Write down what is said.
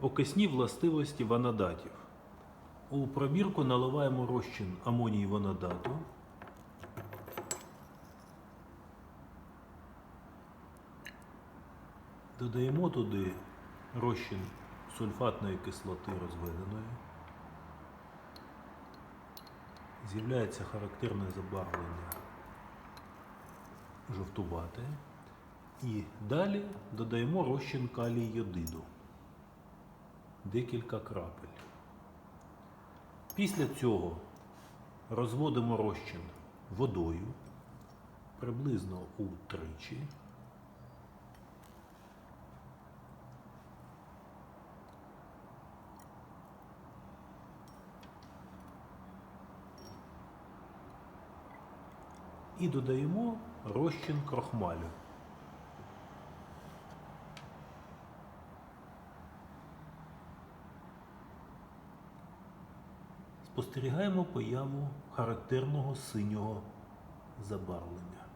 Окисні властивості ванадатів. У пробірку наливаємо розчин амоній ванадату. Додаємо туди розчин сульфатної кислоти розведеної. З'являється характерне забарвлення жовтувате. І далі додаємо розчин калій йодиду. Декілька крапель. Після цього розводимо розчин водою приблизно утричі. І додаємо розчин крохмалю. Спостерігаємо появу характерного синього забарвлення.